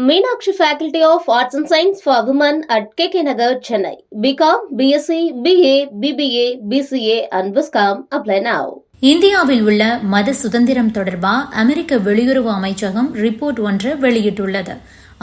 Meenakshi faculty of arts and science for women at K K Nagar Chennai BCom BSc BA BBA BCA and பிஸ்காம் apply now இந்தியாவில் உள்ள மத சுதந்திரம் தொடர்பாக அமெரிக்க வெளியுறவு அமைச்சகம் ரிப்போர்ட் ஒன்று வெளியிட்டுள்ளது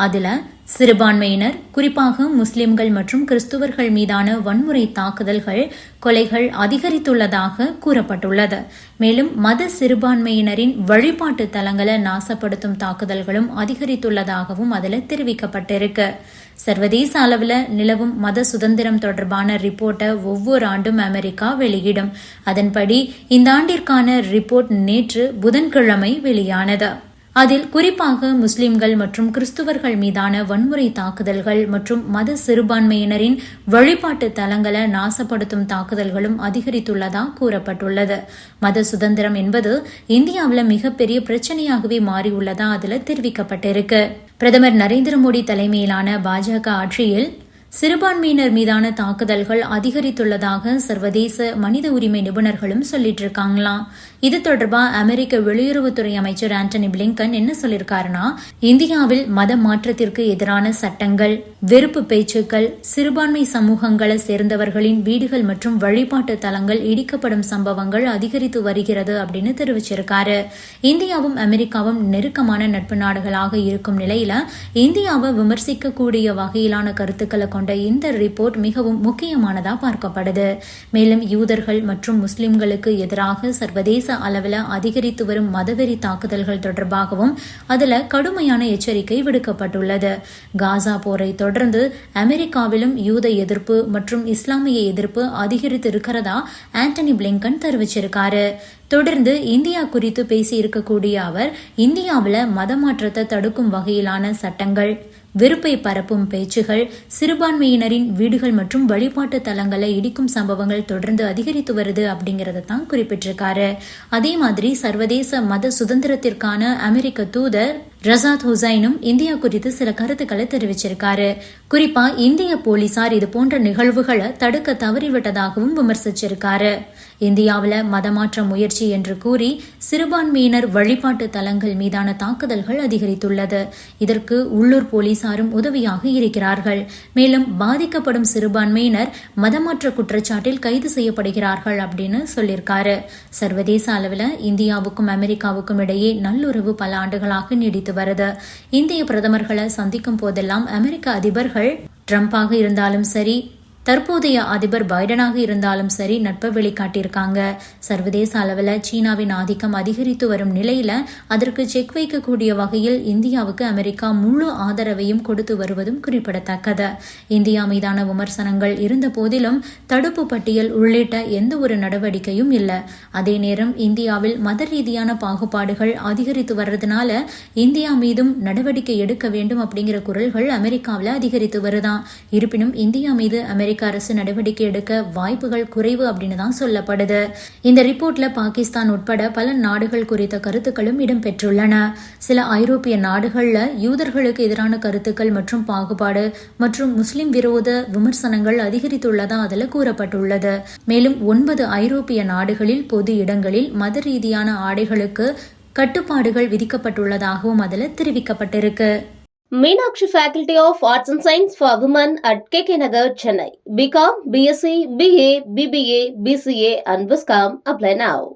அதில் சிறுபான்மையினர் குறிப்பாக முஸ்லிம்கள் மற்றும் கிறிஸ்துவர்கள் மீதான வன்முறை தாக்குதல்கள் கொலைகள் அதிகரித்துள்ளதாக கூறப்பட்டுள்ளது. மேலும் மத சிறுபான்மையினரின் வழிபாட்டு தலங்களை நாசப்படுத்தும் தாக்குதல்களும் அதிகரித்துள்ளதாகவும் அதில் தெரிவிக்கப்பட்டிருக்கு. சர்வதேச அளவில் நிலவும் மத சுதந்திரம் தொடர்பான ரிப்போர்ட்டை ஒவ்வொரு ஆண்டும் அமெரிக்கா வெளியிடும். அதன்படி இந்த ஆண்டிற்கான ரிப்போர்ட் நேற்று புதன்கிழமை வெளியானது. அதில் குறிப்பாக முஸ்லிம்கள் மற்றும் கிறிஸ்துவர்கள் மீதான வன்முறை தாக்குதல்கள் மற்றும் மத சிறுபான்மையினரின் வழிபாட்டு தலங்களை நாசப்படுத்தும் தாக்குதல்களும் அதிகரித்துள்ளதாக கூறப்பட்டுள்ளது. மத சுதந்திரம் என்பது இந்தியாவில் மிகப்பெரிய பிரச்சனையாகவே மாறியுள்ளதா அதில் தெரிவிக்கப்பட்டிருக்கு. பிரதமர் நரேந்திர மோடி தலைமையிலான பாஜக ஆட்சியில் சிறுபான்மையினர் மீதான தாக்குதல்கள் அதிகரித்துள்ளதாக சர்வதேச மனித உரிமை நிபுணர்களும் சொல்லிட்டு இருக்காங்களாம் இது தொடர்பா அமெரிக்க வெளியுறவுத்துறை அமைச்சர் ஆண்டனி பிளிங்கன் என்ன சொல்லியிருக்காருன்னா இந்தியாவில் மத மாற்றத்திற்கு எதிரான சட்டங்கள் வெறுப்பு பேச்சுக்கள் சிறுபான்மை சமூகங்களை சேர்ந்தவர்களின் வீடுகள் மற்றும் வழிபாட்டு தலங்கள் இடிக்கப்படும் சம்பவங்கள் அதிகரித்து வருகிறது அப்படின்னு தெரிவிச்சிருக்காரு. இந்தியாவும் அமெரிக்காவும் நெருக்கமான நட்பு நாடுகளாக இருக்கும் நிலையில இந்தியாவை விமர்சிக்கக்கூடிய வகையிலான கருத்துக்களை கொண்ட இந்த ரிப்போர்ட் மிகவும் முக்கியமானதா பார்க்கப்படுது. மேலும் யூதர்கள் மற்றும் முஸ்லிம்களுக்கு எதிராக சர்வதேச அளவில் அதிகரித்து வரும் மதவெறி தாக்குதல்கள் தொடர்பாகவும் அதுல கடுமையான எச்சரிக்கை விடுக்கப்பட்டுள்ளது. காசா போரை தொடர்ந்து அமெரிக்காவிலும் யூத எதிர்ப்பு மற்றும் இஸ்லாமிய எதிர்ப்பு அதிகரித்து இருக்கிறதா ஆண்டனி பிளிங்கன் தெரிவிச்சிருக்காரு. தொடர்ந்து இந்தியா குறித்து பேசி இருக்கக்கூடிய அவர் இந்தியாவில் மதமாற்றத்தை தடுக்கும் வகையிலான சட்டங்கள் வெறுப்பை பரப்பும் பேச்சுகள் சிறுபான்மையினரின் வீடுகள் மற்றும் வழிபாட்டு தலங்களை இடிக்கும் சம்பவங்கள் தொடர்ந்து அதிகரித்து வருது அப்படிங்கறத தான் குறிப்பிட்டிருக்காரு. அதே மாதிரி சர்வதேச மத சுதந்திரத்திற்கான அமெரிக்க தூதர் ரசாத் ஹுசைனும் இந்தியா குறித்து சில கருத்துக்களை தெரிவிச்சிருக்காரு. குறிப்பா இந்திய போலீசார் இது போன்ற நிகழ்வுகளை தடுக்க தவறிவிட்டதாகவும் விமர்சிச்சிருக்காரு. இந்தியாவில் மதமாற்ற முயற்சி என்று கூறி சிறுபான்மையினர் வழிபாட்டு தலங்கள் மீதான தாக்குதல்கள் அதிகரித்துள்ளது. இதற்கு உள்ளூர் போலீசாரும் உதவியாக இருக்கிறார்கள். மேலும் பாதிக்கப்படும் சிறுபான்மையினர் மதமாற்ற குற்றச்சாட்டில் கைது செய்யப்படுகிறார்கள் அப்படின்னு சொல்லியிருக்காரு. சர்வதேச அளவில் இந்தியாவுக்கும் அமெரிக்காவுக்கும் இடையே நல்லுறவு பல ஆண்டுகளாக நீடித்து வருது. இந்திய பிரதமர்களை சந்திக்கும் போதெல்லாம் அமெரிக்க அதிபர்கள் ட்ரம்பாக இருந்தாலும் சரி தற்போதைய அதிபர் பைடனாக இருந்தாலும் சரி நட்பை வெளிக்காட்டியிருக்காங்க. சர்வதேச அளவில் சீனாவின் ஆதிக்கம் அதிகரித்து வரும் நிலையில அதற்கு செக் வைக்கக்கூடிய வகையில் இந்தியாவுக்கு அமெரிக்கா முழு ஆதரவையும் கொடுத்து வருவதும் குறிப்பிடத்தக்கது. இந்தியா மீதான விமர்சனங்கள் இருந்த போதிலும் தடுப்பு பட்டியல் உள்ளிட்ட எந்த ஒரு நடவடிக்கையும் இல்லை. அதே நேரம் இந்தியாவில் மத ரீதியான பாகுபாடுகள் அதிகரித்து வர்றதுனால இந்தியா மீதும் நடவடிக்கை எடுக்க வேண்டும் அப்படிங்கிற குரல்கள் அமெரிக்காவில் அதிகரித்து வருதான். இருப்பினும் இந்தியா மீது அமெரிக்க அமெரிக்க அரசு நடவடிக்கை எடுக்க வாய்ப்புகள் குறைவு அப்படின்னு தான் சொல்லப்படுது. இந்த ரிப்போர்ட்ல பாகிஸ்தான் உட்பட பல நாடுகள் குறித்த கருத்துக்களும் இடம்பெற்றுள்ளன. சில ஐரோப்பிய நாடுகள்ல யூதர்களுக்கு எதிரான கருத்துக்கள் மற்றும் பாகுபாடு மற்றும் முஸ்லிம் விரோத விமர்சனங்கள் அதிகரித்துள்ளதா அதில் கூறப்பட்டுள்ளது. மேலும் ஒன்பது ஐரோப்பிய நாடுகளில் பொது இடங்களில் மத ரீதியான ஆடைகளுக்கு கட்டுப்பாடுகள் விதிக்கப்பட்டுள்ளதாகவும் அதில் தெரிவிக்கப்பட்டிருக்கு. Meenakshi faculty of arts and science for women at K K Nagar Chennai BCom BSc BA BBA BCA and viscom apply now